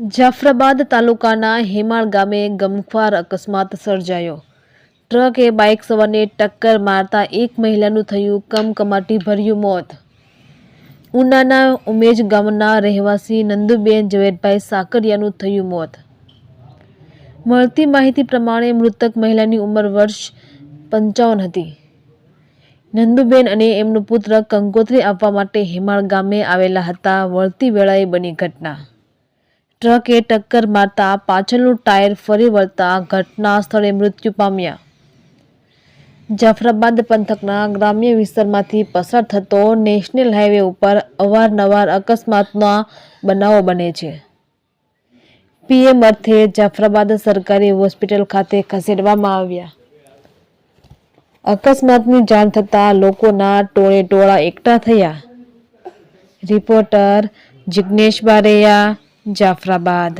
જાફરાબાદ તાલુકાના હેમાળ ગામે ગમખ્વાર અકસ્માત સર્જાયો. ટ્રકે બાઇક સવારને ટક્કર મારતા એક મહિલાનું થયું કમકમાટી ભર્યું મોત. ઉનાના ઉમેજ ગામના રહેવાસી નંદુબેન ઝવેરભાઈ સાકરિયાનું થયું મોત. મળતી માહિતી પ્રમાણે મૃતક મહિલાની ઉંમર વર્ષ પંચાવન હતી. નંદુબેન અને એમનો પુત્ર કંકોત્રી આપવા માટે હેમાળ ગામે આવેલા હતા. વળતી વેળાએ બની ઘટના. ટ્રકે ટક્કર મારતા પાછળનું ટાયર ફરી વળતા ઘટના સ્થળે મૃત્યુ પામ્યા. જાફરાબાદ પંથકના ગ્રામ્ય વિસ્તારમાંથી પસાર થતો નેશનલ હાઈવે ઉપર અવારનવાર અકસ્માતના બનાવો બને છે. પીએમ અર્થે જાફરાબાદ સરકારી હોસ્પિટલ ખાતે ખસેડવામાં આવ્યા. અકસ્માતની જાણ થતાં લોકોના ટોળે ટોળા એકઠા થયા. રિપોર્ટર જિગ્નેશ બારૈયા જાફરાબાદ